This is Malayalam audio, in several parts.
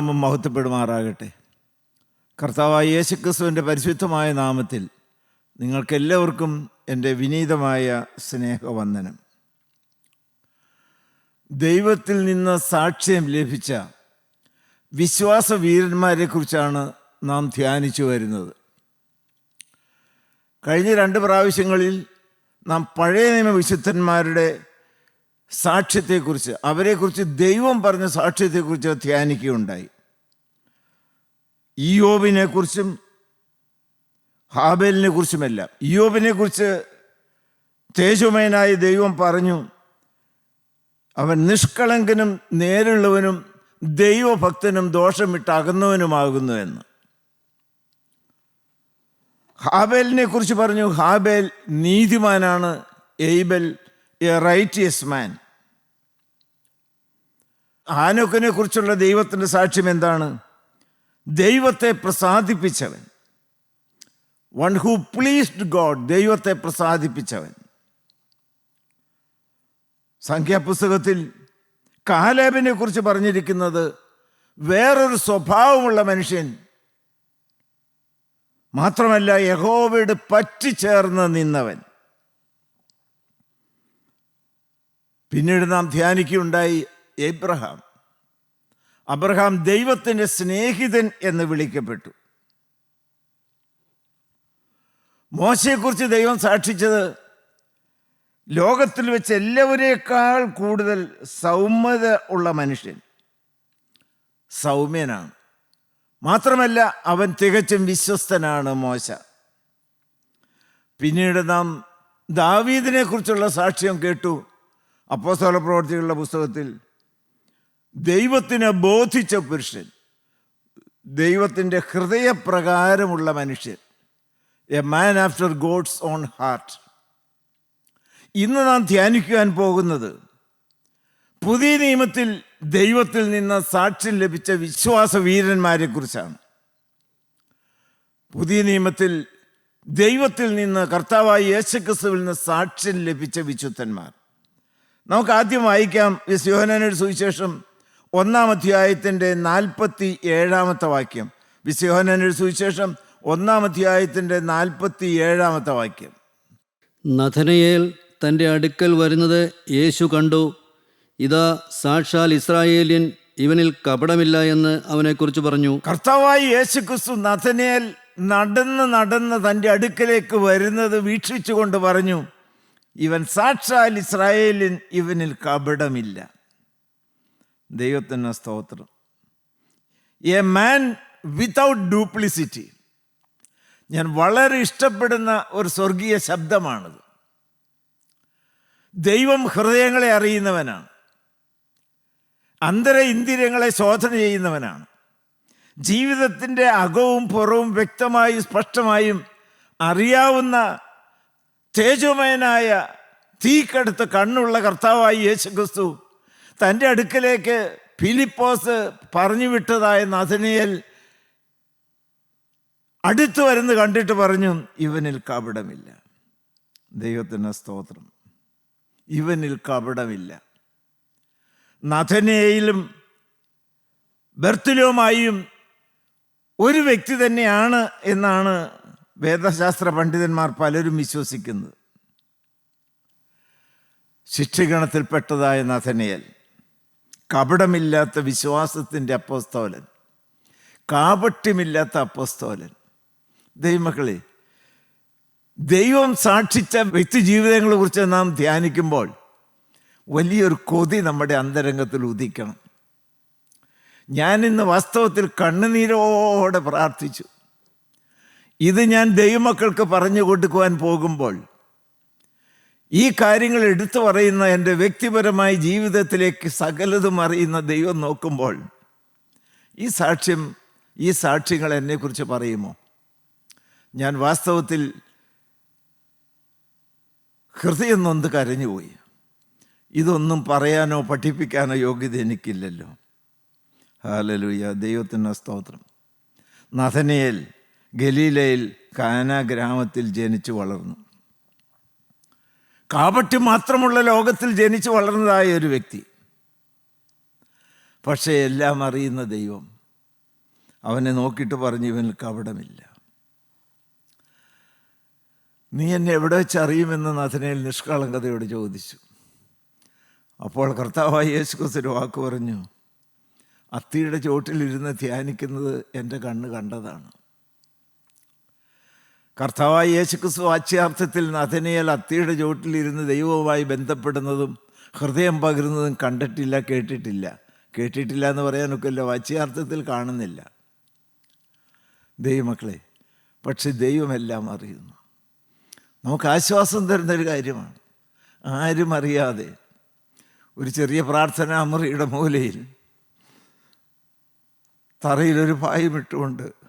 ദൈവനാമം മഹത്വപ്പെടുമാറാകട്ടെ. കർത്താവായ യേശുക്രിസ്തുവിന്റെ പരിശുദ്ധമായ നാമത്തിൽ നിങ്ങൾക്കെല്ലാവർക്കും എന്റെ വിനീതമായ സ്നേഹവന്ദനം. ദൈവത്തിൽ നിന്ന് സാക്ഷ്യം ലഭിച്ച വിശ്വാസ വീരന്മാരെക്കുറിച്ചാണ് നാം ധ്യാനിച്ചു വരുന്നത്. കഴിഞ്ഞ രണ്ട് പ്രാവശ്യങ്ങളിൽ നാം പഴയ നിയമ വിശുദ്ധന്മാരുടെ സാക്ഷ്യത്തെക്കുറിച്ച് അവരെക്കുറിച്ച് ദൈവം പറഞ്ഞ സാക്ഷ്യത്തെക്കുറിച്ച് ധ്യാനിക്കുകയുണ്ടായി. ഇയോബിനെ കുറിച്ചും ഹാബേലിനെ കുറിച്ചുമെല്ലാം ഇയോബിനെ കുറിച്ച് തേജോമയനായ ദൈവം പറഞ്ഞു അവൻ നിഷ്കളങ്കനും നേരുള്ളവനും ദൈവഭക്തനും ദോഷം വിട്ട് അകന്നവനുമാകുന്നു എന്ന്. ഹാബേലിനെ കുറിച്ച് പറഞ്ഞു ഹാബേൽ നീതിമാനാണ് എയ്ബൽ എ റൈറ്റിയസ് മാൻ. ആനോക്കിനെ കുറിച്ചുള്ള ദൈവത്തിന്റെ സാക്ഷ്യം എന്താണ്? ദൈവത്തെ പ്രസാദിപ്പിച്ചവൻ. വൺ ഹു പ്ലീസ്ഡ് ഗോഡ് ദൈവത്തെ പ്രസാദിപ്പിച്ചവൻ. സംഖ്യാപുസ്തകത്തിൽ കാലേബിനെ കുറിച്ച് പറഞ്ഞിരിക്കുന്നത് വേറൊരു സ്വഭാവമുള്ള മനുഷ്യൻ മാത്രമല്ല യഹോവയുടെ പറ്റിച്ചേർന്ന് നിന്നവൻ. പിന്നീട് നാം ധ്യാനിക്കുകയുണ്ടായി എബ്രഹാം അബ്രഹാം ദൈവത്തിന്റെ സ്നേഹിതൻ എന്ന് വിളിക്കപ്പെട്ടു. മോശയെക്കുറിച്ച് ദൈവം സാക്ഷിച്ചത് ലോകത്തിൽ വെച്ച് എല്ലാവരേക്കാൾ കൂടുതൽ സൗമ്യത ഉള്ള മനുഷ്യൻ സൗമ്യനാണ്. മാത്രമല്ല അവൻ തികച്ചും വിശ്വസ്തനാണ് മോശ. പിന്നീട് നാം ദാവീദിനെക്കുറിച്ചുള്ള സാക്ഷ്യം കേട്ടു. അപ്പോസ്തല പ്രവർത്തികളുടെ പുസ്തകത്തിൽ ദൈവത്തിന് ബോധിച്ച പുരുഷൻ ദൈവത്തിന്റെ ഹൃദയപ്രകാരമുള്ള മനുഷ്യൻ a man after God's own heart ഇന്ന് നാം ധ്യാനിക്കുവാൻ പോകുന്നത് പുതിയ നിയമത്തിൽ ദൈവത്തിൽ നിന്ന് സാക്ഷ്യം ലഭിച്ച വിശ്വാസ വീരന്മാരെ കുറിച്ചാണ് പുതിയ നിയമത്തിൽ ദൈവത്തിൽ നിന്ന് കർത്താവായ യേശുക്രിസ്തുവിൽ നിന്ന് സാക്ഷ്യം ലഭിച്ച വിശുദ്ധന്മാർ. നമുക്ക് ആദ്യം വായിക്കാം യോഹനാനയുടെ സുവിശേഷം ഒന്നാം അധ്യായത്തിന്റെ നാൽപ്പത്തി ഏഴാമത്തെ വാക്യം വിശ്വഹനൊരു സുവിശേഷം ഒന്നാം അധ്യായത്തിന്റെ നാൽപ്പത്തി ഏഴാമത്തെ വാക്യം. നഥനയേൽ തന്റെ അടുക്കൽ വരുന്നത് യേശു കണ്ടു. ഇതാ സാക്ഷാൽ ഇസ്രായേലിയൻ ഇവനിൽ കപടമില്ല എന്ന് അവനെക്കുറിച്ച് പറഞ്ഞു. കർത്താവായി യേശു ക്രിസ്തു നഥനേൽ നടന്ന് നടന്ന് തന്റെ അടുക്കലേക്ക് വരുന്നത് വീക്ഷിച്ചുകൊണ്ട് പറഞ്ഞു ഇവൻ സാക്ഷാൽ ഇസ്രായേലിൻ ഇവനിൽ കപടമില്ല. ദൈവത്തിന് സ്തോത്രം. എ മാൻ വിതൗട്ട് ഡ്യൂപ്ലിസിറ്റി ഞാൻ വളരെ ഇഷ്ടപ്പെടുന്ന ഒരു സ്വർഗീയ ശബ്ദമാണത്. ദൈവം ഹൃദയങ്ങളെ അറിയുന്നവനാണ്. അന്തര ഇന്ദ്രിയങ്ങളെ ശോധന ചെയ്യുന്നവനാണ്. ജീവിതത്തിന്റെ അകവും പുറവും വ്യക്തമായും സ്പഷ്ടമായും അറിയാവുന്ന തേജോമയനായ തീക്കടുത്ത കണ്ണുള്ള കർത്താവായി യേശുക്രിസ്തു തന്റെ അടുക്കലേക്ക് ഫിലിപ്പോസ് പറഞ്ഞു വിട്ടതായ നഥനിയൽ അടുത്തു വരുന്ന് കണ്ടിട്ട് പറഞ്ഞു ഇവനിൽ കപടമില്ല. ദൈവത്തിന് സ്തോത്രം. ഇവനിൽ കപടമില്ല. നഥനയിലും ബർത്തുലോമായും ഒരു വ്യക്തി തന്നെയാണ് എന്നാണ് വേദശാസ്ത്ര പണ്ഡിതന്മാർ പലരും വിശ്വസിക്കുന്നത്. ശിക്ഷഗണത്തിൽപ്പെട്ടതായ നഥനയൽ കപടമില്ലാത്ത വിശ്വാസത്തിന്റെ അപ്പോസ്തോലൻ കാപട്യമില്ലാത്ത അപ്പോസ്തോലൻ. ദൈവമക്കളെ ദൈവം സാക്ഷിച്ച വ്യക്തി ജീവിതങ്ങളെ കുറിച്ച് നാം ധ്യാനിക്കുമ്പോൾ വലിയൊരു കൊതി നമ്മുടെ അന്തരംഗത്തിൽ ഉദിക്കണം. ഞാനിന്ന് വാസ്തവത്തിൽ കണ്ണുനീരോടെ പ്രാർത്ഥിച്ചു. ഇത് ഞാൻ ദൈവമക്കൾക്ക് പറഞ്ഞു കൊടുക്കുവാൻ പോകുമ്പോൾ ഈ കാര്യങ്ങൾ എടുത്തു പറയുന്ന എന്റെ വ്യക്തിപരമായ ജീവിതത്തിലേക്ക് സകലതും അറിയുന്ന ദൈവം നോക്കുമ്പോൾ ഈ സാക്ഷ്യം ഈ സാക്ഷ്യങ്ങൾ എന്നെക്കുറിച്ച് പറയുമോ? ഞാൻ വാസ്തവത്തിൽ ഹൃദയം നൊന്ത് കരഞ്ഞുപോയി ഇതൊന്നും പറയാനോ പഠിപ്പിക്കാനോ യോഗ്യത എനിക്കില്ലല്ലോ. ഹാലലുയ ദൈവത്തിന് സ്തോത്രം. നഥനയിൽ ഗലീലയിൽ കാന ഗ്രാമത്തിൽ ജനിച്ചു വളർന്നു. കാപട്യം മാത്രമുള്ള ലോകത്തിൽ ജനിച്ചു വളർന്നതായ ഒരു വ്യക്തി. പക്ഷേ എല്ലാം അറിയുന്ന ദൈവം അവനെ നോക്കിയിട്ട് പറഞ്ഞു ഇവനിൽ കപടമില്ല. നീ എന്നെ എവിടെ വെച്ച് അറിയുമെന്ന് നഥനയിൽ നിഷ്കളങ്കതയോട് ചോദിച്ചു. അപ്പോൾ കർത്താവായ യേശുക്രിസ്തു വാക്ക് പറഞ്ഞു അത്തിയുടെ ചോട്ടിലിരുന്ന് ധ്യാനിക്കുന്നത് എന്റെ കണ്ണ് കണ്ടതാണ്. കർത്താവായ യേശുക്രിസ്തു വാച്യാർത്ഥത്തിൽ നഥനയിൽ അത്തിയുടെ ചുവട്ടിലിരുന്ന് ദൈവവുമായി ബന്ധപ്പെടുന്നതും ഹൃദയം പകരുന്നതും കണ്ടിട്ടില്ല കേട്ടിട്ടില്ല. കേട്ടിട്ടില്ല എന്ന് പറയാനൊക്കില്ല വാച്യാർത്ഥത്തിൽ കാണുന്നില്ല. ദൈവമക്കളെ പക്ഷെ ദൈവമെല്ലാം അറിയുന്നു. നമുക്ക് ആശ്വാസം തരുന്നൊരു കാര്യമാണ്. ആരും അറിയാതെ ഒരു ചെറിയ പ്രാർത്ഥന അമറിയുടെ മൂലയിൽ തറയിലൊരു പായം ഇട്ടുകൊണ്ട്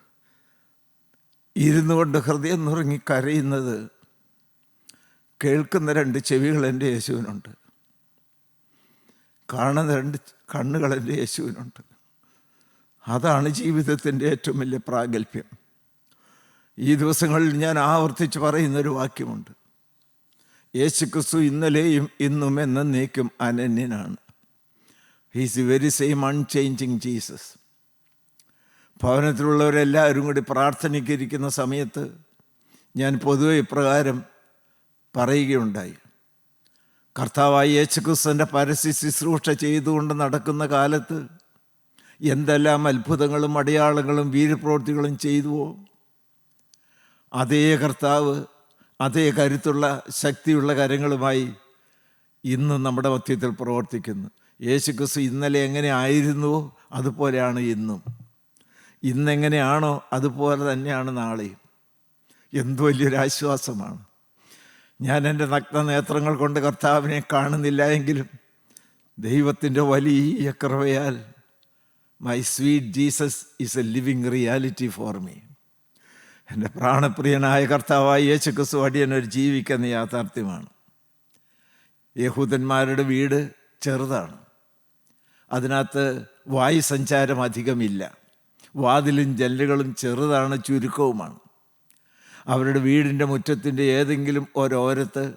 ഇരുന്നു കൊണ്ട് ഹൃദയം നുറങ്ങി കരയുന്നത് കേൾക്കുന്ന രണ്ട് ചെവികൾ എന്റെ യേശുവിനുണ്ട്. കാണുന്ന രണ്ട് കണ്ണുകൾ എന്റെ യേശുവിനുണ്ട്. അതാണ് ജീവിതത്തിന്റെ ഏറ്റവും വലിയ പ്രാഗൽഭ്യം. ഈ ദിവസങ്ങളിൽ ഞാൻ ആവർത്തിച്ച് പറയുന്നൊരു വാക്യമുണ്ട്. യേശു ക്രിസ്തു ഇന്നലെയും ഇന്നും എന്നേക്കും അനന്യനാണ്. He's very same unchanging Jesus ഭവനത്തിലുള്ളവരെല്ലാവരും കൂടി പ്രാർത്ഥനയ്ക്കിരിക്കുന്ന സമയത്ത് ഞാൻ പൊതുവെ ഇപ്രകാരം പറയുകയുണ്ടായി. കർത്താവായ യേശുക്രിസ്തുവിന്റെ പരസ്യ ശുശ്രൂഷ ചെയ്തുകൊണ്ട് നടക്കുന്ന കാലത്ത് എന്തെല്ലാം അത്ഭുതങ്ങളും അടയാളങ്ങളും വീരപ്രവൃത്തികളും ചെയ്തുവോ അതേ കർത്താവ് അതേ കരുത്തുള്ള ശക്തിയുള്ള കരങ്ങളുമായി ഇന്ന് നമ്മുടെ മധ്യത്തിൽ പ്രവർത്തിക്കുന്നു. യേശുക്രിസ്തു ഇന്നലെ എങ്ങനെ ആയിരുന്നുവോ അതുപോലെയാണ് ഇന്നും. ഇന്നെങ്ങനെയാണോ അതുപോലെ തന്നെയാണ് നാളെയും. എന്ത് വലിയൊരു ആശ്വാസമാണ്. ഞാൻ എന്റെ നഗ്ന നേത്രങ്ങൾ കൊണ്ട് കർത്താവിനെ കാണുന്നില്ല എങ്കിലും ദൈവത്തിന്റെ വലിയ കൃപയാൽ my sweet Jesus is a living reality for me. എന്റെ പ്രാണപ്രിയനായ കർത്താവായ അടിയൻ അടിയനൊരു ജീവിക്കുന്ന യാഥാർത്ഥ്യമാണ്. യഹൂദന്മാരുടെ വീട് ചെറുതാണ്. അതിനകത്ത് വായു സഞ്ചാരം അധികമില്ല. വാതിലും ജനലുകളും ചെറുതാണ് ചുരുക്കവുമാണ്. അവരുടെ വീടിന്റെ മുറ്റത്തിന്റെ ഏതെങ്കിലും ഒരോരത്ത്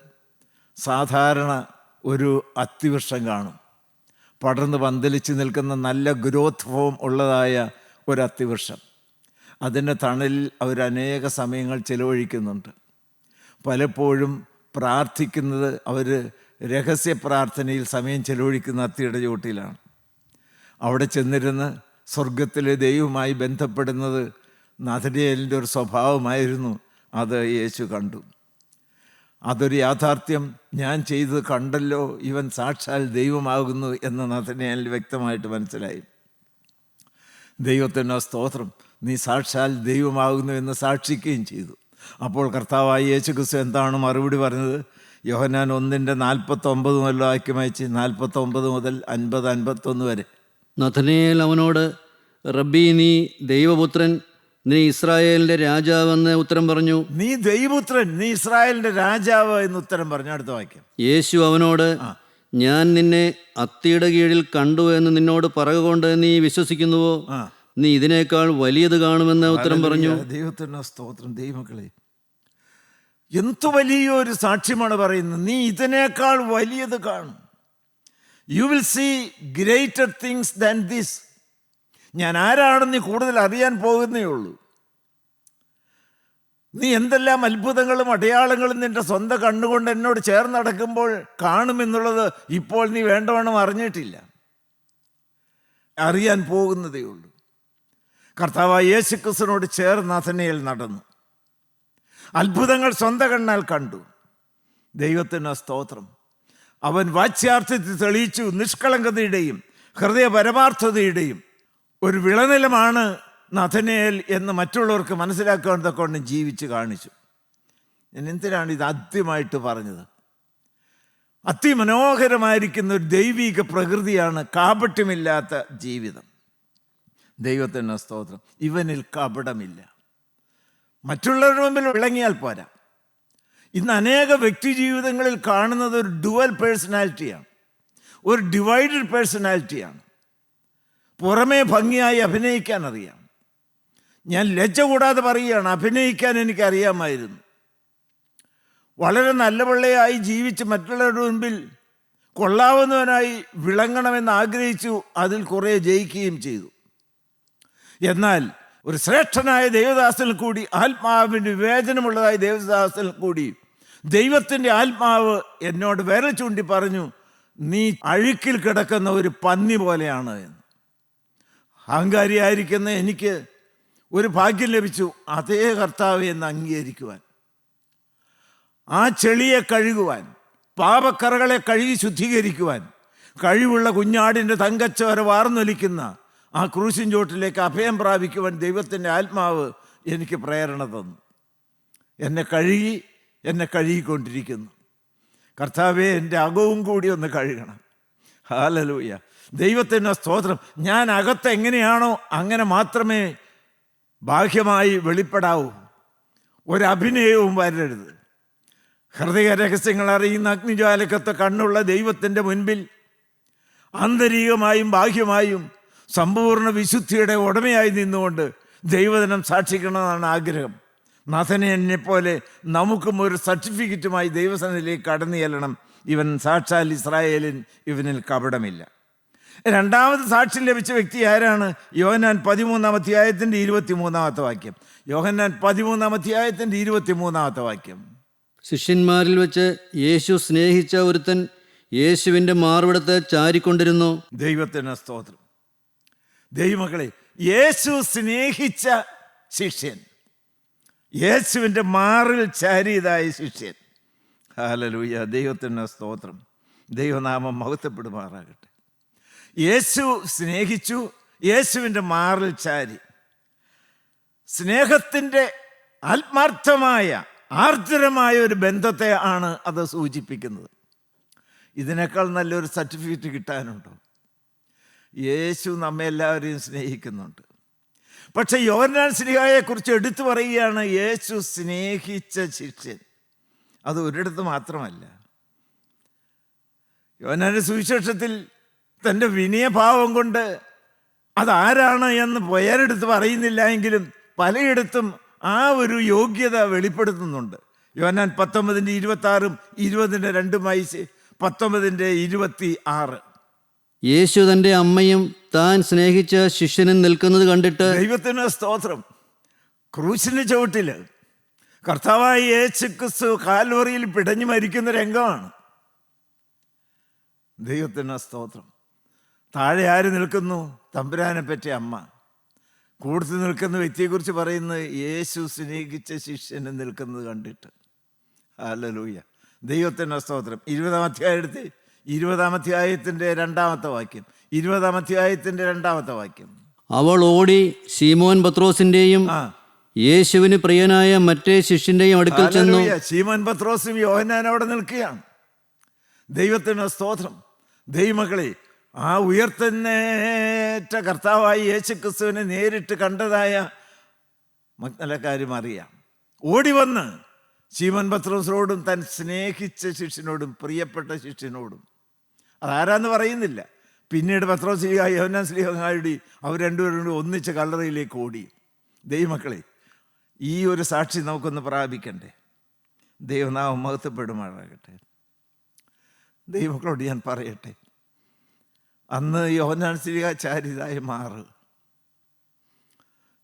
സാധാരണ ഒരു അത്തിവൃക്ഷം കാണും. പടർന്ന് പന്തലിച്ച് നിൽക്കുന്ന നല്ല ഗ്രോത്ത് ഫോം ഉള്ളതായ ഒരു അത്തിവൃക്ഷം അതിന്റെ തണലിൽ അവരനേക സമയങ്ങൾ ചിലവഴിക്കുന്നുണ്ട്. പലപ്പോഴും പ്രാർത്ഥിക്കുന്നത് അവർ രഹസ്യ പ്രാർത്ഥനയിൽ സമയം ചിലവഴിക്കുന്ന അത്തിയുടെ ചുവട്ടിലാണ് അവിടെ ചെന്നിരുന്ന് സ്വർഗത്തിലെ ദൈവവുമായി ബന്ധപ്പെടുന്നത് നഥനേലിന്റെ ഒരു സ്വഭാവമായിരുന്നു. അത് യേശു കണ്ടു. അതൊരു യാഥാർത്ഥ്യം. ഞാൻ ചെയ്തത് കണ്ടല്ലോ. ഇവൻ സാക്ഷാൽ ദൈവമാകുന്നു എന്ന് നഥനേൽ വ്യക്തമായിട്ട് മനസ്സിലായി. ദൈവത്തിന്റെ സ്തോത്രം. നീ സാക്ഷാൽ ദൈവമാകുന്നു എന്ന് സാക്ഷിക്കുകയും ചെയ്തു. അപ്പോൾ കർത്താവായ യേശു ക്രിസ്തു എന്താണ് മറുപടി പറഞ്ഞത്? യോഹനാൻ ഒന്നിന്റെ നാൽപ്പത്തൊമ്പത് മുതൽ വാക്യം അയച്ച് നാൽപ്പത്തൊമ്പത് മുതൽ അൻപത് അൻപത്തൊന്ന് വരെ. നഥനയേൽ അവനോട് റബ്ബി നീ ദൈവപുത്രൻ നീ ഇസ്രായേലിന്റെ രാജാവെന്ന് ഉത്തരം പറഞ്ഞു. നീ ദൈവപുത്രൻ നീ ഇസ്രായേലിന്റെ രാജാവ് എന്ന് ഉത്തരം പറഞ്ഞു. അടുത്ത വാക്യം. യേശു അവനോട് ഞാൻ നിന്നെ അത്തിയുടെ കീഴിൽ കണ്ടു എന്ന് നിന്നോട് പറകൊണ്ട് നീ വിശ്വസിക്കുന്നുവോ? നീ ഇതിനേക്കാൾ വലിയത് കാണുമെന്ന് ഉത്തരം പറഞ്ഞു. ദൈവത്തിന്റെ സ്തോത്രം. ദൈവമക്കളെ എന്തു വലിയൊരു സാക്ഷ്യമാണ് പറയുന്നത്. നീ ഇതിനേക്കാൾ വലിയത് കാണും. You will see greater things than this ഞാൻ ആരാണെന്ന് നീ കൂടുതൽ അറിയാൻ പോകുന്നേ ഉള്ളൂ. നീ എന്തെല്ലാം അത്ഭുതങ്ങളും അടയാളങ്ങളും നിന്റെ സ്വന്തം കണ്ണുകൊണ്ട് എന്നോട് ചേർന്ന് നടക്കുമ്പോൾ കാണുമെന്നുള്ളത് ഇപ്പോൾ നീ വേണ്ടവണ്ണം അറിഞ്ഞിട്ടില്ല. അറിയാൻ പോകുന്നതേ ഉള്ളൂ. കർത്താവായ യേശു ക്രിസ്തുവിനോട് ചേർന്ന് അഥനയിൽ നടന്നു. അത്ഭുതങ്ങൾ സ്വന്തം കണ്ണാൽ കണ്ടു. ദൈവത്തിന് സ്തോത്രം. അവൻ വാച്യാർത്ഥത്തിൽ തെളിയിച്ചു നിഷ്കളങ്കതയുടെയും ഹൃദയ പരമാർത്ഥതയുടെയും ഒരു വിളനിലമാണ് നഥനേൽ എന്ന് മറ്റുള്ളവർക്ക് മനസ്സിലാക്കാൻ കൊണ്ട് ജീവിച്ച് കാണിച്ചു. ഞാൻ എന്തിനാണ് ഇത് ആദ്യമായിട്ട് പറഞ്ഞത്? അതിമനോഹരമായിരിക്കുന്ന ഒരു ദൈവിക പ്രകൃതിയാണ് കാപട്യമില്ലാത്ത ജീവിതം. ദൈവത്തിന്റെ സ്തോത്രം. ഇവനിൽ കപടമില്ല. മറ്റുള്ളവരുടെ മുമ്പിൽ വിളങ്ങിയാൽ പോരാ. ഇന്ന് അനേക വ്യക്തി ജീവിതങ്ങളിൽ കാണുന്നത് ഒരു ഡുവൽ പേഴ്സണാലിറ്റിയാണ്. ഒരു ഡിവൈഡഡ് പേഴ്സണാലിറ്റിയാണ്. പുറമേ ഭംഗിയായി അഭിനയിക്കാൻ അറിയാം. ഞാൻ ലജ്ജ കൂടാതെ പറയുകയാണ് അഭിനയിക്കാൻ എനിക്കറിയാമായിരുന്നു. വളരെ നല്ല പിള്ളയായി ജീവിച്ച് മറ്റുള്ളവരുടെ മുൻപിൽ കൊള്ളാവുന്നവനായി വിളങ്ങണമെന്ന് ആഗ്രഹിച്ചു അതിൽ കുറേ ജയിക്കുകയും ചെയ്തു. എന്നാൽ ഒരു ശ്രേഷ്ഠനായ ദേവദാസനിൽ കൂടി ആത്മാവിന്റെ വിവേചനമുള്ളതായ ദേവദാസനിൽ കൂടി ദൈവത്തിന്റെ ആത്മാവ് എന്നോട് വിരൽ ചൂണ്ടി പറഞ്ഞു നീ അഴുക്കിൽ കിടക്കുന്ന ഒരു പന്നി പോലെയാണ് എന്ന്. അഹങ്കാരിയായിരിക്കുന്ന എനിക്ക് ഒരു ഭാഗ്യം ലഭിച്ചു അതേ കർത്താവ് എന്ന് അംഗീകരിക്കുവാൻ. ആ ചെളിയെ കഴുകുവാൻ പാപക്കറകളെ കഴുകി ശുദ്ധീകരിക്കുവാൻ കഴിവുള്ള കുഞ്ഞാടിന്റെ തങ്കച്ചവരെ വാർന്നൊലിക്കുന്ന ആ ക്രൂശിൻ ചോട്ടിലേക്ക് അഭയം പ്രാപിക്കുവാൻ ദൈവത്തിന്റെ ആത്മാവ് എനിക്ക് പ്രേരണ തന്നു. എന്നെ കഴുകി എന്നെ കഴുകിക്കൊണ്ടിരിക്കുന്നു. കർത്താവെ എന്റെ അകവും കൂടി ഒന്ന് കഴുകണം. ഹാലലൂയ ദൈവത്തിന്റെ സ്തോത്രം. ഞാൻ അകത്ത് എങ്ങനെയാണോ അങ്ങനെ മാത്രമേ ബാഹ്യമായി വെളിപ്പെടാവൂ. ഒരഭിനയവും വരരുത്. ഹൃദയ രഹസ്യങ്ങൾ അറിയുന്ന അഗ്നിജ്വാലക്കത്തെ കണ്ണുള്ള ദൈവത്തിന്റെ മുൻപിൽ ആന്തരികമായും ബാഹ്യമായും സമ്പൂർണ വിശുദ്ധിയുടെ ഉടമയായി നിന്നുകൊണ്ട് ദൈവദിനം സാക്ഷിക്കണമെന്നാണ് ആഗ്രഹം. നഥനെ എന്നെപ്പോലെ നമുക്കും ഒരു സർട്ടിഫിക്കറ്റുമായി ദൈവസനത്തിലേക്ക് കടന്നു ചെല്ലണം. ഇവൻ സാക്ഷാൽ ഇസ്രായേലിൻ ഇവനിൽ കപടമില്ല. രണ്ടാമത് സാക്ഷ്യം ലഭിച്ച വ്യക്തി ആരാണ്? യോഹന്നാൻ പതിമൂന്നാം അധ്യായത്തിന്റെ ഇരുപത്തി മൂന്നാമത്തെ വാക്യം. യോഹന്നാൻ പതിമൂന്നാം അധ്യായത്തിന്റെ ഇരുപത്തി മൂന്നാമത്തെ വാക്യം. ശിഷ്യന്മാരിൽ വെച്ച് യേശു സ്നേഹിച്ച ഒരുത്തൻ യേശുവിന്റെ മാർവിടത്തെ ചാരിക്കൊണ്ടിരുന്നു. ദൈവത്തിന് സ്തോത്രം. ദൈവമക്കളെ യേശു സ്നേഹിച്ച ശിഷ്യൻ. യേശുവിന്റെ മാറിൽ ചാരിയതായ ശിഷ്യൻ. ഹാലലൂയ ദൈവത്തിന് സ്തോത്രം. ദൈവനാമം മഹത്വപ്പെടുമാറാകട്ടെ. യേശു സ്നേഹിച്ചു യേശുവിന്റെ മാറിൽ ചാരി. സ്നേഹത്തിന്റെ ആത്മാർത്ഥമായ ആർദ്രമായ ഒരു ബന്ധത്തെ ആണ് അത് സൂചിപ്പിക്കുന്നത്. ഇതിനേക്കാൾ നല്ലൊരു സർട്ടിഫിക്കറ്റ് കിട്ടാനുണ്ടോ? യേശു നമ്മെല്ലാവരെയും സ്നേഹിക്കുന്നുണ്ട്. പക്ഷെ യോഹന്നാൻ സ്നേഹയെക്കുറിച്ച് എടുത്തു പറയുകയാണ് യേശു സ്നേഹിച്ച ശിഷ്യൻ. അത് ഒരിടത്ത് മാത്രമല്ല. യോഹന്നാന്റെ സുവിശേഷത്തിൽ തന്റെ വിനയഭാവം കൊണ്ട് അതാരാണ് എന്ന് പേരെടുത്ത് പറയുന്നില്ല എങ്കിലും പലയിടത്തും ആ ഒരു യോഗ്യത വെളിപ്പെടുത്തുന്നുണ്ട്. യോഹന്നാൻ പത്തൊമ്പതിന്റെ ഇരുപത്തി ആറും ഇരുപതിന്റെ രണ്ടുമായി പത്തൊമ്പതിന്റെ ഇരുപത്തി ആറ് യേശു തന്റെ അമ്മയും താൻ സ്നേഹിച്ച ശിഷ്യനും നിൽക്കുന്നത് കണ്ടിട്ട് ദൈവത്തിന് സ്തോത്രം. ക്രൂശിന് ചവിട്ടിൽ കർത്താവായ യേശു ക്രിസ്തു കാൽവറിയിൽ പിടഞ്ഞു മരിക്കുന്ന രംഗമാണ്. ദൈവത്തിന് സ്തോത്രം. താഴെ ആര് നിൽക്കുന്നു? തമ്പുരാനെ പറ്റി അമ്മ. കൂടുതൽ നിൽക്കുന്ന വ്യക്തിയെക്കുറിച്ച് പറയുന്നത് യേശു സ്നേഹിച്ച ശിഷ്യനെ നിൽക്കുന്നത് കണ്ടിട്ട്. ഹല്ലേലൂയ. ദൈവത്തിന്റെ സ്തോത്രം. ഇരുപതാം അധ്യായത്തിൽ ഇരുപതാം അധ്യായത്തിന്റെ രണ്ടാമത്തെ വാക്യം. ഇരുപതാം അധ്യായത്തിന്റെ രണ്ടാമത്തെ വാക്യം. അവൾ ഓടി സീമോൻ പത്രോസിന്റെയും യേശുവിന് പ്രിയനായ മറ്റേ ശിഷ്യന്റെയും അടുക്കൽ ചെന്നു. സീമോൻ ശീമോൻ പത്രോസും യോഹന്നാൻ അവിടെ നിൽക്കുകയാണ്. ദൈവത്തിന് സ്തോത്രം. ദൈവമകളെ ആ ഉയർത്തന്നേറ്റ കർത്താവായി യേശു ക്രിസ്തുവിനെ നേരിട്ട് കണ്ടതായ മഗ്നലക്കാരും അറിയാം. ഓടി വന്ന് ശീമൻ പത്രോസിനോടും തൻ സ്നേഹിച്ച ശിഷ്യനോടും പ്രിയപ്പെട്ട ശിഷ്യനോടും അതാരാന്ന് പറയുന്നില്ല. പിന്നീട് പത്രോസ് സ്ലീഹ യോഹന്നാൻ സ്ലീഹങ്ങാടി അവർ രണ്ടുപേരും കൂടി ഒന്നിച്ച് കല്ലറയിലേക്ക് ഓടി. ദൈവമക്കളെ ഈ ഒരു സാക്ഷി നമുക്കൊന്ന് പ്രാപിക്കണ്ടേ? ദൈവനാമം മഹത്വപ്പെടുമാറാകട്ടെ. ദൈവമക്കളോട് ഞാൻ പറയട്ടെ. അന്ന് യോഹന്നാൻ സ്ലിഹ ചാരിതായ മാറ്.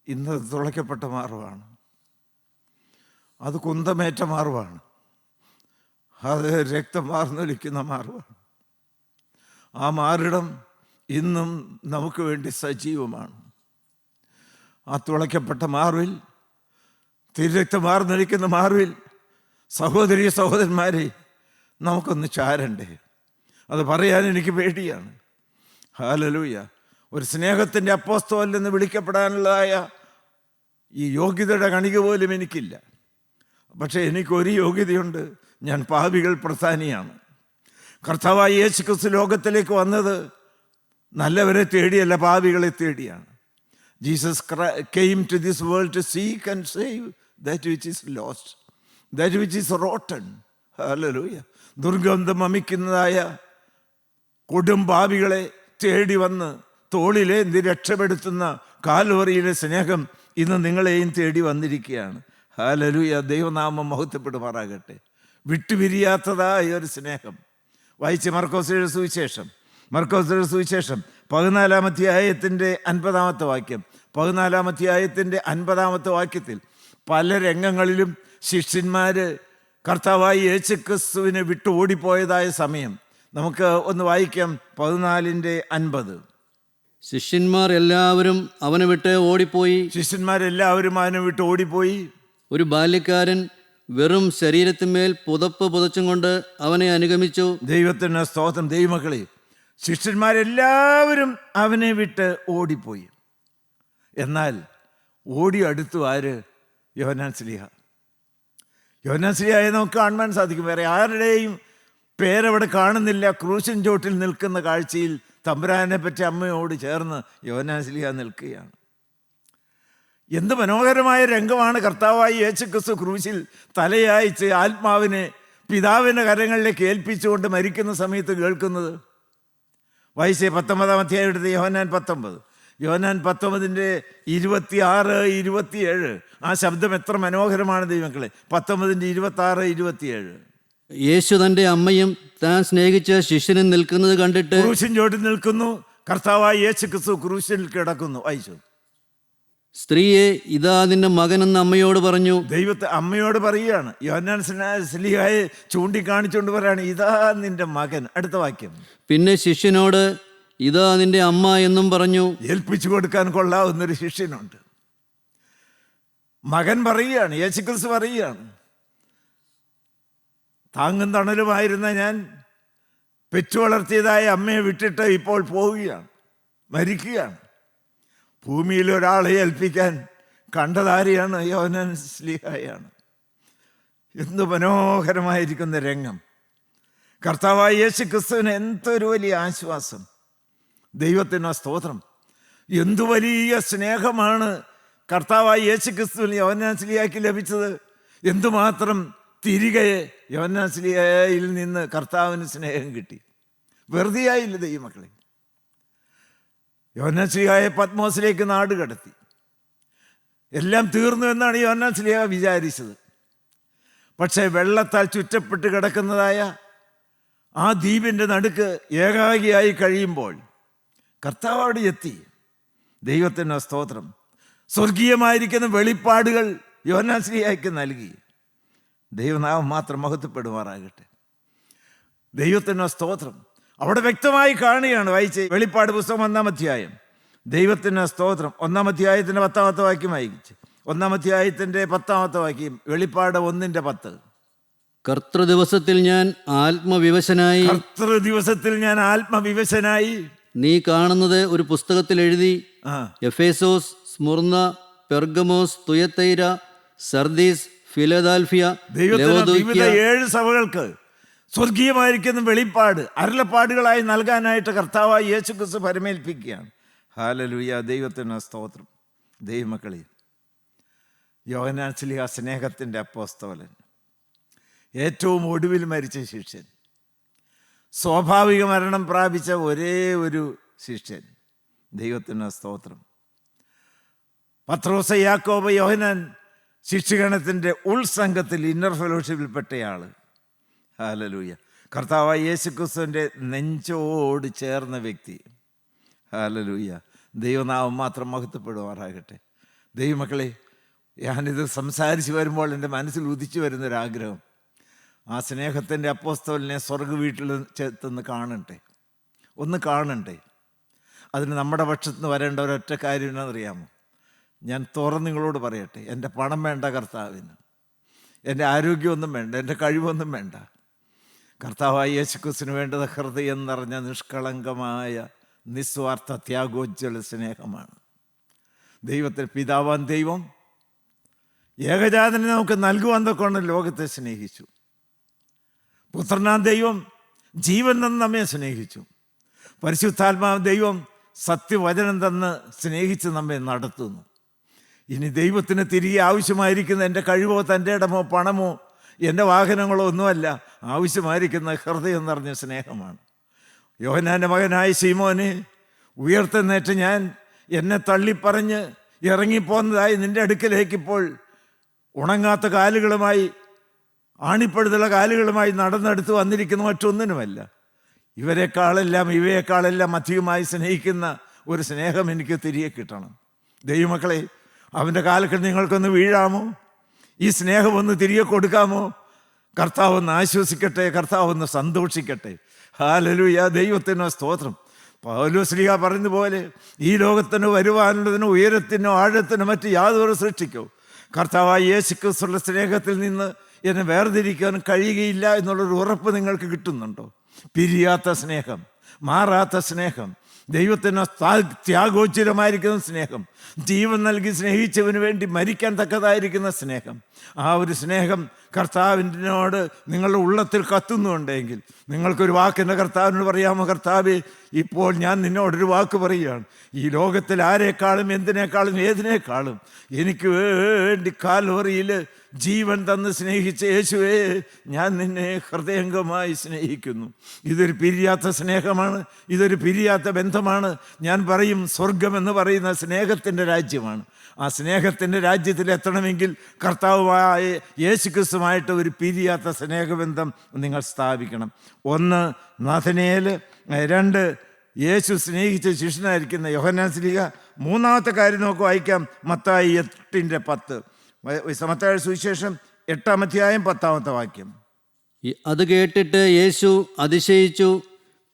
ഇന്ന് തുളയ്ക്കപ്പെട്ട മാറുവാണ്. അത് കുന്തമേറ്റ മാറുവാണ്. അത് രക്തം മാറുന്നൊലിക്കുന്ന മാറുവാണ്. ആ മാറിടം ഇന്നും നമുക്ക് വേണ്ടി സജീവമാണ്. ആ തുളയ്ക്കപ്പെട്ട മാർവിൽ തിരക്തം മാർന്നിരിക്കുന്ന മാർവിൽ സഹോദരി സഹോദരന്മാരെ നമുക്കൊന്ന് ചാരണ്ടേ. അത് പറയാൻ എനിക്ക് പേടിയാണ്. ഹാലലൂയ ഒരു സ്നേഹത്തിന്റെ അപ്പോസ്തവല്ലെന്ന് വിളിക്കപ്പെടാനുള്ളതായ ഈ യോഗ്യതയുടെ കണിക പോലും എനിക്കില്ല. പക്ഷേ എനിക്കൊരു യോഗ്യതയുണ്ട്. ഞാൻ പാവികൾ പ്രധാനിയാണ്. കർത്താവായ യേശു ക്രിസ്തു ലോകത്തിലേക്ക് വന്നത് നല്ലവരെ തേടിയല്ല പാവികളെ തേടിയാണ്. Jesus came to this world to seek and save that which is lost that which is rotten hallelujah ദുർഗന്ധം അമിക്കുന്നതായ കൊടും പാവികളെ തേടി വന്ന് തോളിലേന്തി രക്ഷപ്പെടുത്തുന്ന കാൽവറിയിലെ സ്നേഹം ഇന്ന് നിങ്ങളെയും തേടി വന്നിരിക്കുകയാണ്. ഹാലലുയ ദൈവനാമം മഹത്വപ്പെടുമാറാകട്ടെ. വിട്ടുപിരിയാത്തതായ ഒരു സ്നേഹം. വായിച്ച് മർക്കോസിയുടെ സുവിശേഷം. മർക്കോസിയുടെ സുവിശേഷം. പതിനാലാം അധ്യായത്തിന്റെ അൻപതാമത്തെ വാക്യം. പതിനാലാം അധ്യായത്തിന്റെ അൻപതാമത്തെ വാക്യത്തിൽ പല രംഗങ്ങളിലും ശിഷ്യന്മാർ കർത്താവായി യേശു ക്രിസ്തുവിനെ വിട്ടു ഓടിപ്പോയതായ സമയം. നമുക്ക് ഒന്ന് വായിക്കാം പതിനാലിന്റെ അൻപത്. ശിഷ്യന്മാർ എല്ലാവരും അവനെ വിട്ട് ഓടിപ്പോയി. ശിഷ്യന്മാരെല്ലാവരും അവനെ വിട്ട് ഓടിപ്പോയി. ഒരു ബാല്യക്കാരൻ വെറും ശരീരത്തിന്മേൽ പുതപ്പ് പുതച്ചും കൊണ്ട് അവനെ അനുഗമിച്ചു. ദൈവത്തിന് സ്തോത്രം ദൈവമക്കളെ ശിഷ്യന്മാരെല്ലാവരും അവനെ വിട്ട് ഓടിപ്പോയി. എന്നാൽ ഓടി അടുത്തു ആര്? യോനാൻ സ്ലിഹ. യോനാൻ സ്ലിഹയെ നമുക്ക് കാണുവാൻ സാധിക്കും. വേറെ ആരുടെയും പേരവിടെ കാണുന്നില്ല. ക്രൂശൻ ചോട്ടിൽ നിൽക്കുന്ന കാഴ്ചയിൽ തമ്പുരാനെ പറ്റി അമ്മയോട് ചേർന്ന് യോനാൻ സ്ലിഹ നിൽക്കുകയാണ്. എന്ത് മനോഹരമായ രംഗമാണ് കർത്താവായി യേശു ക്രിസ്തു ക്രൂശിൽ തലയായിച്ച് ആത്മാവിനെ പിതാവിന്റെ കരങ്ങളിലേക്ക് ഏൽപ്പിച്ചുകൊണ്ട് മരിക്കുന്ന സമയത്ത് കേൾക്കുന്നത്? വയസ്സെ പത്തൊമ്പതാം അധ്യായം എടുത്ത് യോഹനാൻ പത്തൊമ്പത്. യോഹനാൻ പത്തൊമ്പതിന്റെ ഇരുപത്തി ആറ് ഇരുപത്തിയേഴ്. ആ ശബ്ദം എത്ര മനോഹരമാണ് ദൈവങ്ങളെ പത്തൊമ്പതിന്റെ ഇരുപത്തി ആറ് ഇരുപത്തിയേഴ്. യേശു തന്റെ അമ്മയും താൻ സ്നേഹിച്ച ശിഷ്യനും നിൽക്കുന്നത് കണ്ടിട്ട് ക്രൂശിൻ ചോട്ടിൽ നിൽക്കുന്നു. കർത്താവായി യേശു ക്രിസ്തു ക്രൂശിൽ കിടക്കുന്നു. വായിച്ചു സ്ത്രീയെ ഇതാ നിന്റെ മകൻ എന്ന് അമ്മയോട് പറഞ്ഞു. ദൈവത്തെ അമ്മയോട് പറയുകയാണ്. സ്ലീഹായെ ചൂണ്ടിക്കാണിച്ചുകൊണ്ട് പറയാണ് ഇതാ നിന്റെ മകൻ. അടുത്ത വാക്യം. പിന്നെ ശിഷ്യനോട് ഇതാ നിന്റെ അമ്മ എന്നും പറഞ്ഞു. ഏൽപ്പിച്ചു കൊടുക്കാൻ കൊള്ളാവുന്നൊരു ശിഷ്യനുണ്ട്. മകൻ പറയുകയാണ് യേശുക്രിസ് പറയുകയാണ് താങ്ങും തണലുമായിരുന്ന ഞാൻ പെറ്റു വളർത്തിയതായ അമ്മയെ വിട്ടിട്ട് ഇപ്പോൾ പോവുകയാണ് മരിക്കുകയാണ്. ഭൂമിയിൽ ഒരാളെ ഏൽപ്പിക്കാൻ കണ്ടതാരെയാണ് യോനൻ സ്ലിഹായാണ്. എന്ത് മനോഹരമായിരിക്കുന്ന രംഗം. കർത്താവായ യേശു ക്രിസ്തുവിന് എന്തൊരു വലിയ ആശ്വാസം. ദൈവത്തിന് സ്തോത്രം. എന്തു വലിയ സ്നേഹമാണ് കർത്താവായ യേശു ക്രിസ്തുവിന് യോനാസ്ലിയാക്കി ലഭിച്ചത്. എന്തുമാത്രം തിരികെ യോനാസ്ലിയയിൽ നിന്ന് കർത്താവിന് സ്നേഹം കിട്ടി. വെറുതെയായില്ല ദൈവമക്കളെ. യോനാസ്ലിയായെ പത്മോസിലേക്ക് നാട് കടത്തി. എല്ലാം തീർന്നു എന്നാണ് യോനാസ്ലിയ വിചാരിച്ചത്. പക്ഷേ വെള്ളത്താൽ ചുറ്റപ്പെട്ട് കിടക്കുന്നതായ ആ ദ്വീപിന്റെ നടുക്ക് ഏകാഗിയായി കഴിയുമ്പോൾ കർത്താവ് അവിടെ എത്തി. ദൈവത്തിന്റെ സ്തോത്രം. സ്വർഗീയമായിരിക്കുന്ന വെളിപ്പാടുകൾ യോനാശ്രീയായിക്ക് നൽകി. ദൈവനാമം മാത്രം മഹത്വപ്പെടുമാറാകട്ടെ. ദൈവത്തിന്റെ സ്തോത്രം. അവിടെ വ്യക്തമായി കാണുകയാണ്. വായിച്ച് വെളിപ്പാട് പുസ്തകം ഒന്നാം അധ്യായം. ദൈവത്തിന് സ്തോത്രം. ഒന്നാം അധ്യായത്തിന്റെ പത്താമത്തെ വാക്യം വായിച്ച്. ഒന്നാം അധ്യായത്തിന്റെ പത്താമത്തെ വാക്യം വെളിപ്പാട് ഒന്നിന്റെ പത്ത്. കർത്തൃ ദിവസത്തിൽ ഞാൻ ആത്മവിവശനായി കർത്തൃ ദിവസത്തിൽ ഞാൻ ആത്മവിവശനായി. നീ കാണുന്നത് ഒരു പുസ്തകത്തിൽ എഴുതി. Ephesus Smyrna Pergamos Thyatira Sardis Philadelphia ഏഴ് സഭകൾക്ക് സ്വർഗീയമായിരിക്കുന്ന വെളിപ്പാട് അരുളപ്പാടുകളായി നൽകാനായിട്ട് കർത്താവായി യേശു യേശുക്രിസ്തു പരമേൽപ്പിക്കുകയാണ്. ഹാലലുയ ദൈവത്തിന് സ്തോത്രം. ദൈവമക്കളെ യോഹനാശ്ലിഹ സ്നേഹത്തിന്റെ അപ്പോസ്തോലൻ ഏറ്റവും ഒടുവിൽ മരിച്ച ശിഷ്യൻ സ്വാഭാവിക മരണം പ്രാപിച്ച ഒരേ ഒരു ശിഷ്യൻ. ദൈവത്തിന് സ്തോത്രം. പത്രോസ യാക്കോബ് യോഹനാൻ ശിക്ഷഗണത്തിന്റെ ഉൾസംഘത്തിൽ ഇന്നർ ഫെലോഷിപ്പിൽപ്പെട്ടയാൾ ഹാലലൂയ. കർത്താവായ യേശുക്രിസ്തുവിന്റെ നെഞ്ചോട് ചേർന്ന വ്യക്തി. ഹാലലൂയ. ദൈവനാമം മാത്രം മഹത്വപ്പെടുമാറാകട്ടെ. ദൈവമക്കളെ ഞാനിത് സംസാരിച്ച് വരുമ്പോൾ എന്റെ മനസ്സിൽ ഉദിച്ചു വരുന്നൊരാഗ്രഹം. ആ സ്നേഹത്തിന്റെ അപ്പോസ്തവലിനെ സ്വർഗ വീട്ടിൽ ചെത്തുനിന്ന് കാണണ്ടേ? ഒന്ന് കാണണ്ടേ? അതിന് നമ്മുടെ പക്ഷത്ത് നിന്ന് വരേണ്ട ഒരൊറ്റ കാര്യം എന്നറിയാമോ ഞാൻ തുറന്ന് നിങ്ങളോട് പറയട്ടെ. എന്റെ പണം വേണ്ട കർത്താവിന്. എന്റെ ആരോഗ്യമൊന്നും വേണ്ട. എന്റെ കഴിവൊന്നും വേണ്ട. കർത്താവായ യേശുക്കുസിന് വേണ്ടത് ഹൃദയം നിറഞ്ഞ നിഷ്കളങ്കമായ നിസ്വാർത്ഥ ത്യാഗോജ്വല സ്നേഹമാണ്. ദൈവത്തിന് പിതാവാൻ ദൈവം ഏകജാതനെ നമുക്ക് നൽകുവാൻ തൊക്കെയാണ് ലോകത്തെ സ്നേഹിച്ചു. പുത്രനാ ദൈവം ജീവൻ തന്ന് നമ്മെ സ്നേഹിച്ചു. പരിശുദ്ധാത്മാവ് ദൈവം സത്യവചനം തന്ന് സ്നേഹിച്ച് നമ്മെ നടത്തുന്നു. ഇനി ദൈവത്തിന് തിരികെ ആവശ്യമായിരിക്കുന്ന എന്റെ കഴിവോ തന്റെ ഇടമോ പണമോ എന്റെ വാഹനങ്ങളോ ഒന്നുമല്ല ആവശ്യമായിരിക്കുന്ന ഹൃദയം നിറഞ്ഞ സ്നേഹമാണ്. യോഹനാന്റെ മകനായ സീമോന് ഉയർത്തുന്നേറ്റ് ഞാൻ എന്നെ തള്ളിപ്പറഞ്ഞ് ഇറങ്ങിപ്പോന്നതായി നിന്റെ അടുക്കലേക്ക് ഇപ്പോൾ ഉണങ്ങാത്ത കാലുകളുമായി ആണിപ്പഴുതുള്ള കാലുകളുമായി നടന്നെടുത്ത് വന്നിരിക്കുന്ന മറ്റൊന്നിനുമല്ല. ഇവരെക്കാളെല്ലാം ഇവയെക്കാളെല്ലാം അധികമായി സ്നേഹിക്കുന്ന ഒരു സ്നേഹം എനിക്ക് തിരികെ കിട്ടണം. ദൈവമക്കളെ അവന്റെ കാലത്തിൽ നിങ്ങൾക്കൊന്ന് വീഴാമോ? ഈ സ്നേഹം ഒന്ന് തിരികെ കൊടുക്കാമോ? കർത്താവ് ഒന്ന് ആശ്വസിക്കട്ടെ കർത്താവ് ഒന്ന് സന്തോഷിക്കട്ടെ. ഹാലലുയ ദൈവത്തിനോ സ്തോത്രം. പൗലോ പറഞ്ഞ പോലെ ഈ ലോകത്തിന് വരുവാനുള്ളതിനോ ഉയരത്തിനോ ആഴത്തിനോ മറ്റ് യാതൊരു സൃഷ്ടിക്കോ. കർത്താവായ യേശു ക്രിസ്തുള്ള സ്നേഹത്തിൽ നിന്ന് എന്നെ വേർതിരിക്കാൻ കഴിയുകയില്ല എന്നുള്ളൊരു ഉറപ്പ് നിങ്ങൾക്ക് കിട്ടുന്നുണ്ടോ? പിരിയാത്ത സ്നേഹം മാറാത്ത സ്നേഹം ദൈവത്തിന് ത്യാ- ത്യാഗോച്ചിരമായിരിക്കുന്ന സ്നേഹം. ജീവൻ നൽകി സ്നേഹിച്ചവന് വേണ്ടി മരിക്കാൻ തക്കതായിരിക്കുന്ന സ്നേഹം. ആ ഒരു സ്നേഹം കർത്താവിനോട് നിങ്ങളുടെ ഉള്ളത്തിൽ കത്തുന്നുണ്ടെങ്കിൽ നിങ്ങൾക്കൊരു വാക്കിന്റെ കർത്താവിനോട് പറയാമോ? കർത്താവ് ഇപ്പോൾ ഞാൻ നിന്നോടൊരു വാക്ക് പറയുകയാണ്. ഈ ലോകത്തിൽ ആരെക്കാളും എന്തിനേക്കാളും ഏതിനേക്കാളും എനിക്ക് വേണ്ടി കാൽവറിയിൽ ജീവൻ തന്ന് സ്നേഹിച്ച യേശുവേ ഞാൻ നിന്നെ ഹൃദയംഗമായി സ്നേഹിക്കുന്നു. ഇതൊരു പിരിയാത്ത സ്നേഹമാണ് ഇതൊരു പിരിയാത്ത ബന്ധമാണ്. ഞാൻ പറയും സ്വർഗമെന്ന് പറയുന്ന സ്നേഹത്തിന്റെ രാജ്യമാണ്. ആ സ്നേഹത്തിന്റെ രാജ്യത്തിൽ എത്തണമെങ്കിൽ കർത്താവുമായ യേശുക്രിസ്തുമായിട്ട് ഒരു പിരിയാത്ത സ്നേഹബന്ധം നിങ്ങൾ സ്ഥാപിക്കണം. ഒന്ന് നാഥനേൽ രണ്ട് യേശു സ്നേഹിച്ച ശിഷ്യനായിരിക്കുന്ന യോഹനാസ്ലിക മൂന്നാമത്തെ കാര്യം നമുക്ക് വായിക്കാം മത്തായി എട്ടിന്റെ പത്ത്. മത്തായ സുവിശേഷം എട്ടാം അധ്യായം പത്താമത്തെ വാക്യം. അത് കേട്ടിട്ട് യേശു അതിശയിച്ചു.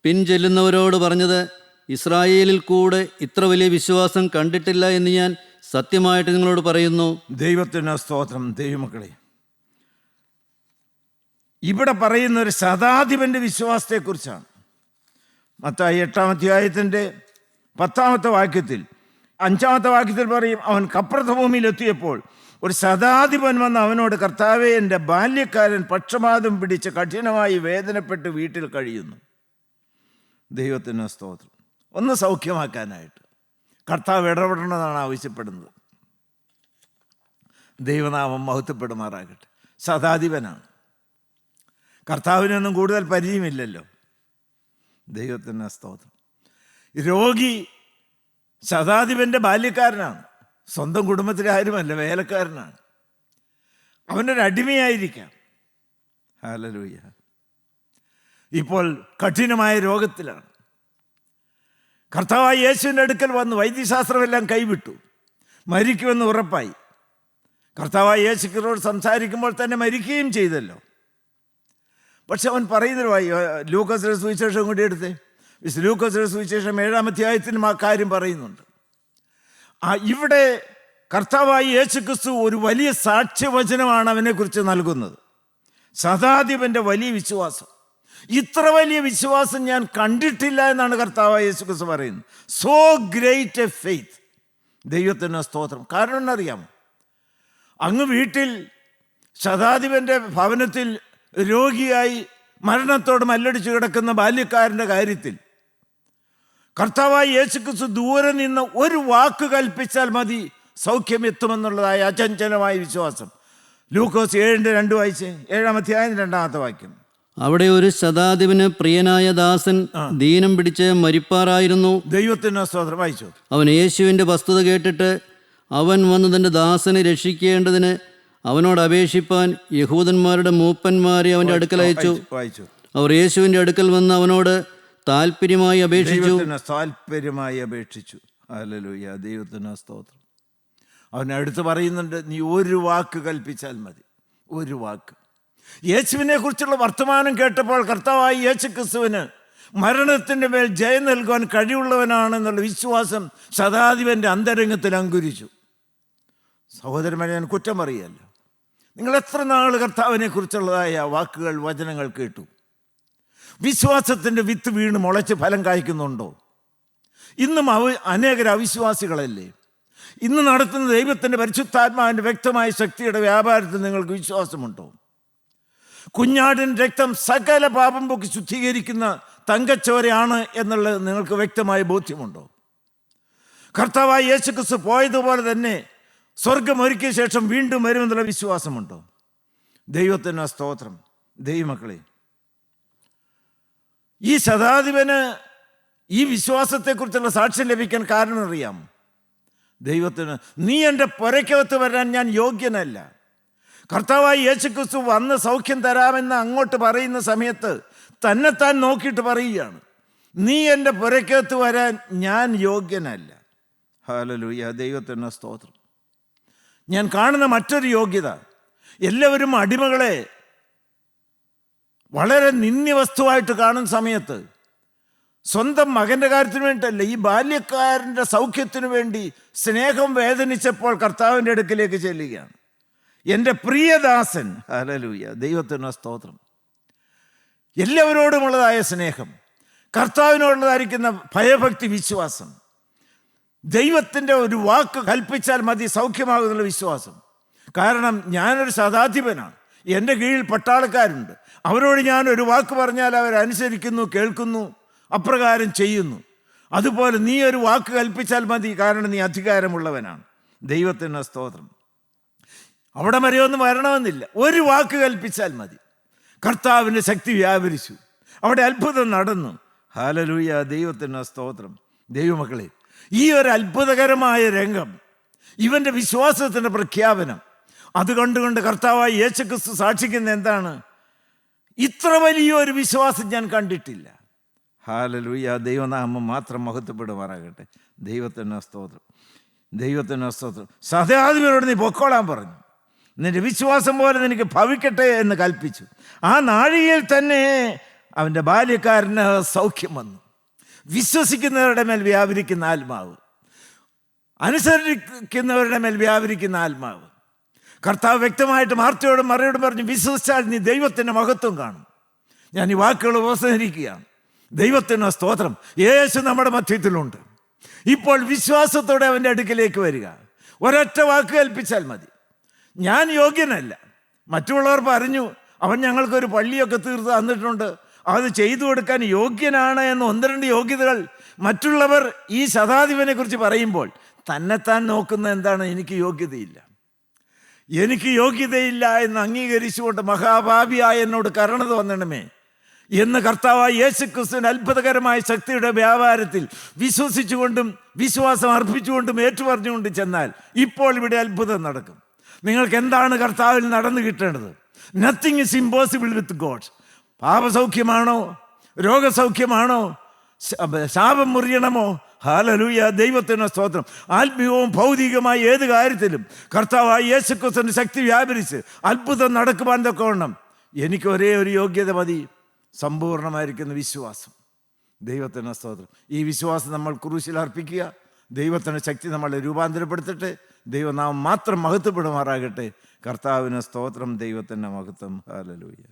പിൻചെല്ലുന്നവരോട് പറഞ്ഞത് ഇസ്രായേലിൽ കൂടെ ഇത്ര വലിയ വിശ്വാസം കണ്ടിട്ടില്ല എന്ന് ഞാൻ സത്യമായിട്ട് നിങ്ങളോട് പറയുന്നു. ദൈവത്തിന് സ്തോത്രം ദൈവമക്കളെ. ഇവിടെ പറയുന്ന ഒരു ശതാധിപന്റെ വിശ്വാസത്തെക്കുറിച്ചാണ്. മത്തായി എട്ടാം അധ്യായത്തിന്റെ പത്താമത്തെ വാക്യത്തിൽ അഞ്ചാമത്തെ വാക്യത്തിൽ പറയും അവൻ കപ്രഥ ഭൂമിയിലെത്തിയപ്പോൾ ഒരു സദാധിപൻ വന്ന് അവനോട് കർത്താവെ എന്റെ ബാല്യക്കാരൻ പക്ഷപാതം പിടിച്ച് കഠിനമായി വേദനപ്പെട്ട് വീട്ടിൽ കഴിയുന്നു. ദൈവത്തിന് സ്തോത്രം. ഒന്ന് സൗഖ്യമാക്കാനായിട്ട്. കർത്താവ് ഇടപെടണമെന്നാണ് ആവശ്യപ്പെടുന്നത്. ദൈവനാമം മഹത്വപ്പെടുമാറാകട്ടെ. സദാധിപനാണ്. കർത്താവിനൊന്നും കൂടുതൽ പരിചയമില്ലല്ലോ. ദൈവത്തിന് സ്തോത്രം. രോഗി ശതാധിപന്റെ ബാല്യക്കാരനാണ്. സ്വന്തം കുടുംബത്തിലെ ആരുമല്ല വേലക്കാരനാണ്. അവനൊരു അടിമയായിരിക്കാം. ഹാലലൂയ ഇപ്പോൾ കഠിനമായ രോഗത്തിലാണ്. കർത്താവായ യേശുവിന്റെ അടുക്കൽ വന്ന് വൈദ്യശാസ്ത്രമെല്ലാം കൈവിട്ടു. മരിക്കുമെന്ന് ഉറപ്പായി. കർത്താവായ യേശുക്കളോട് സംസാരിക്കുമ്പോൾ തന്നെ മരിക്കുകയും ചെയ്തല്ലോ. പക്ഷെ അവൻ പറയുന്നൊരു ലൂക്കസിലെ സുവിശേഷം കൂടി എടുത്തേ. ലൂക്കസിലെ സുവിശേഷം ഏഴാം അധ്യായത്തിലും ആ കാര്യം പറയുന്നുണ്ട്. ആ ഇവിടെ കർത്താവായി യേശു ക്രിസ്തു ഒരു വലിയ സാക്ഷ്യവചനമാണ് അവനെക്കുറിച്ച് നൽകുന്നത്. സദാധിപന്റെ വലിയ വിശ്വാസം. ഇത്ര വലിയ വിശ്വാസം ഞാൻ കണ്ടിട്ടില്ല എന്നാണ് കർത്താവായ യേശു ക്രിസ്തു പറയുന്നത്. സോ ഗ്രേറ്റ് എ ഫെയ്ത്ത് ദൈവത്തിന് സ്തോത്രം. കാരണം എന്നറിയാമോ? അങ്ങ് വീട്ടിൽ ശതാധിപന്റെ ഭവനത്തിൽ രോഗിയായി മരണത്തോട് മല്ലടിച്ചു കിടക്കുന്ന ബാല്യക്കാരന്റെ കാര്യത്തിൽ കർത്താവായി യേശുക്രിസ്തു ദൂരെ നിന്ന് ഒരു വാക്ക് കൽപ്പിച്ചാൽ മതി. സൗഖ്യം എത്തുമെന്നുള്ളതായ അചഞ്ചലമായ വിശ്വാസം. ലൂക്കോസ് ഏഴിന്റെ രണ്ട് വായിച്ച് ഏഴാം അധ്യായം രണ്ടാമത്തെ വാക്യം. അവിടെ ഒരു ശതാധിപന് പ്രിയനായ ദാസൻ ദീനം പിടിച്ച് മരിപ്പാറായിരുന്നു. ദൈവത്തിന് സ്തോത്രം. വായിച്ചു. അവൻ യേശുവിന്റെ വസ്തുത കേട്ടിട്ട് അവൻ വന്ന് തന്റെ ദാസനെ രക്ഷിക്കേണ്ടതിന് അവനോട് അപേക്ഷിപ്പാൻ യഹൂദന്മാരുടെ മൂപ്പന്മാരെ അവന്റെ അടുക്കൽ അയച്ചു. അവർ യേശുവിന്റെ അടുക്കൽ വന്ന് അവനോട് താല്പര്യമായി അപേക്ഷിച്ചു. താല്പര്യമായി അപേക്ഷിച്ചു. അല്ലലൂയ ദൈവത്തിന് സ്തോത്രം. അവൻ അടുത്ത് പറയുന്നുണ്ട് നീ ഒരു വാക്ക് കൽപ്പിച്ചാൽ മതി. ഒരു വാക്ക്. യേശുവിനെ കുറിച്ചുള്ള വർത്തമാനം കേട്ടപ്പോൾ കർത്താവായി യേശു ക്രിസ്തുവിന് മരണത്തിന്റെ മേൽ ജയം നൽകുവാൻ കഴിവുള്ളവനാണെന്നുള്ള വിശ്വാസം ശതാധിപന്റെ അന്തരംഗത്തിൽ അങ്കുരിച്ചു. സഹോദരന്മാരെ ഞാൻ കുറ്റം പറയല്ല. നിങ്ങൾ എത്ര നാൾ കർത്താവിനെ കുറിച്ചുള്ളതായ വാക്കുകൾ വചനങ്ങൾ കേട്ടു? വിശ്വാസത്തിന്റെ വിത്ത് വീണ് മുളച്ച് ഫലം കായ്ക്കുന്നുണ്ടോ? ഇന്നും അവ അനേകർ അവിശ്വാസികളല്ലേ? ഇന്ന് നടത്തുന്ന ദൈവത്തിന്റെ പരിശുദ്ധാത്മാവിന്റെ വ്യക്തമായ ശക്തിയുടെ വ്യാപാരത്തിൽ നിങ്ങൾക്ക് വിശ്വാസമുണ്ടോ? കുഞ്ഞാടിൻ രക്തം സകല പാപം പൊക്കി ശുദ്ധീകരിക്കുന്ന തങ്കച്ചോരയാണ് എന്നുള്ളത് നിങ്ങൾക്ക് വ്യക്തമായ ബോധ്യമുണ്ടോ? കർത്താവായ യേശുക്രിസ്തു പോയതുപോലെ തന്നെ സ്വർഗം ഒരുക്കിയ ശേഷം വീണ്ടും വരുമെന്നുള്ള വിശ്വാസമുണ്ടോ? ദൈവത്തിന് സ്തോത്രം. ദൈവമക്കളെ ഈ ശതാധിപന് ഈ വിശ്വാസത്തെക്കുറിച്ചുള്ള സാക്ഷ്യം ലഭിക്കാൻ കാരണം അറിയാം. ദൈവത്തിന് നീ എന്റെ പുരയ്ക്കകത്ത് വരാൻ ഞാൻ യോഗ്യനല്ല. കർത്താവായി യേശുക്രിസ്തു വന്ന് സൗഖ്യം തരാമെന്ന് അങ്ങോട്ട് പറയുന്ന സമയത്ത് തന്നെത്താൻ നോക്കിയിട്ട് പറയുകയാണ്. നീ എന്റെ പുരയ്ക്കകത്ത് വരാൻ ഞാൻ യോഗ്യനല്ല. ഹാലലൂയ ദൈവത്തിന് സ്തോത്രം. ഞാൻ കാണുന്ന മറ്റൊരു യോഗ്യത എല്ലാവരും അടിമകളെ വളരെ നിന്ദ്യവസ്തുവായിട്ട് കാണുന്ന സമയത്ത് സ്വന്തം മകന്റെ കാര്യത്തിന് വേണ്ടിയിട്ടല്ല ഈ ബാല്യക്കാരന്റെ സൗഖ്യത്തിനു വേണ്ടി സ്നേഹം വേദനിച്ചപ്പോൾ കർത്താവിന്റെ അടുക്കിലേക്ക് ചെല്ലുകയാണ്. എന്റെ പ്രിയദാസൻ ഹലലൂയ ദൈവത്തിന് സ്തോത്രം. എല്ലാവരോടുമുള്ളതായ സ്നേഹം കർത്താവിനോടുള്ളതായിരിക്കുന്ന ഭയഭക്തി വിശ്വാസം. ദൈവത്തിന്റെ ഒരു വാക്ക് കൽപ്പിച്ചാൽ മതി സൗഖ്യമാകുന്നുള്ള വിശ്വാസം. കാരണം ഞാനൊരു ശതാധിപനാണ് എന്റെ കീഴിൽ പട്ടാളക്കാരുണ്ട്. അവരോട് ഞാൻ ഒരു വാക്ക് പറഞ്ഞാൽ അവരനുസരിക്കുന്നു കേൾക്കുന്നു അപ്രകാരം ചെയ്യുന്നു. അതുപോലെ നീ ഒരു വാക്ക് കൽപ്പിച്ചാൽ മതി കാരണം നീ അധികാരമുള്ളവനാണ്. ദൈവത്തിന്റെ സ്തോത്രം. അവിടെ വരെ വരണമെന്നില്ല. ഒരു വാക്ക് കൽപ്പിച്ചാൽ മതി. കർത്താവിന്റെ ശക്തി വ്യാപരിച്ചു. അവിടെ അത്ഭുതം നടന്നു. ഹാലലൂയ ദൈവത്തിന്റെ സ്തോത്രം. ദൈവമക്കളെ ഈ ഒരു അത്ഭുതകരമായ രംഗം ഇവന്റെ വിശ്വാസത്തിന്റെ പ്രഖ്യാപനം അത് കണ്ടുകൊണ്ട് കർത്താവായി യേശു ക്രിസ്തു സാക്ഷിക്കുന്ന എന്താണ്? ഇത്ര വലിയ ഒരു വിശ്വാസം ഞാൻ കണ്ടിട്ടില്ല. ഹാലലൂയ ദൈവനാമം മാത്രം മഹത്വപ്പെടുമാറാകട്ടെ. ദൈവത്തിന്റെ സ്തോത്രം. ദൈവത്തിന്റെ സ്തോത്രം. സഹയാദിപരോട് നീ പൊക്കോളാൻ പറഞ്ഞു. നിന്റെ വിശ്വാസം പോലെ നിനക്ക് ഭവിക്കട്ടെ എന്ന് കൽപ്പിച്ചു. ആ നാഴികയിൽ തന്നെ അവന്റെ ബാല്യക്കാരന് സൗഖ്യം വന്നു. വിശ്വസിക്കുന്നവരുടെ മേൽ വ്യാപരിക്കുന്ന ആത്മാവ്. അനുസരിക്കുന്നവരുടെ മേൽ വ്യാപരിക്കുന്ന ആത്മാവ്. കർത്താവ് വ്യക്തമായിട്ട് മാർത്തയോടും മറിയോടും പറഞ്ഞു വിശ്വസിച്ചാൽ നീ ദൈവത്തിന്റെ മഹത്വം കാണും. ഞാൻ ഈ വാക്കുകൾ ഉപസരിക്കുകയാണ് ദൈവത്തിന് സ്തോത്രം. യേശു നമ്മുടെ മധ്യത്തിലുണ്ട്. ഇപ്പോൾ വിശ്വാസത്തോടെ അവന്റെ അടുക്കിലേക്ക് വരിക. ഒരൊറ്റ വാക്ക് കൽപ്പിച്ചാൽ മതി. ഞാൻ യോഗ്യനല്ല. മറ്റുള്ളവർ പറഞ്ഞു അവൻ ഞങ്ങൾക്കൊരു പള്ളിയൊക്കെ തീർത്ത് തന്നിട്ടുണ്ട്. അത് ചെയ്തു കൊടുക്കാൻ യോഗ്യനാണ് എന്ന് ഒന്ന് രണ്ട് യോഗ്യതകൾ മറ്റുള്ളവർ ഈ ശതാധിപനെ കുറിച്ച് പറയുമ്പോൾ തന്നെത്താൻ നോക്കുന്ന എന്താണ് എനിക്ക് യോഗ്യതയില്ല. എനിക്ക് യോഗ്യതയില്ല എന്ന് അംഗീകരിച്ചുകൊണ്ട് മഹാഭാവിയായ എന്നോട് കരുണ തോന്നണമേ. എന്ന് കർത്താവായ യേശുക്രിസ്തുവിന് അത്ഭുതകരമായ ശക്തിയുടെ വ്യാപാരത്തിൽ വിശ്വസിച്ചുകൊണ്ടും വിശ്വാസം അർപ്പിച്ചുകൊണ്ടും ഏറ്റുപറഞ്ഞുകൊണ്ട് ചെന്നാൽ ഇപ്പോൾ ഇവിടെ അത്ഭുതം നടക്കും. നിങ്ങൾക്ക് എന്താണ് കർത്താവിൽ നടന്നു കിട്ടേണ്ടത്? Nothing is impossible with God പാപസൗഖ്യമാണോ? രോഗസൗഖ്യമാണോ? ശാപം മുറിയണമോ? ഹാലലൂയ ദൈവത്തിന് സ്തോത്രം. ആത്മീയവും ഭൗതികമായ ഏത് കാര്യത്തിലും കർത്താവായി യേശുക്രിസ്തുവിന്റെ ശക്തി വ്യാപരിച്ച് അത്ഭുതം നടക്കുവാൻ തൊക്കെ എനിക്ക് ഒരേ ഒരു യോഗ്യത മതി. സമ്പൂർണമായിരിക്കുന്ന വിശ്വാസം. ദൈവത്തിന് സ്തോത്രം. ഈ വിശ്വാസം നമ്മൾ ക്രൂശിൽ അർപ്പിക്കുക. ദൈവത്തിന്റെ ശക്തി നമ്മളെ രൂപാന്തരപ്പെടുത്തട്ടെ. ദൈവനാമം മാത്രം മഹത്വപ്പെടുമാറാകട്ടെ. കർത്താവിന് സ്തോത്രം ദൈവത്തിന്റെ മഹത്വം. ഹാലലൂയ.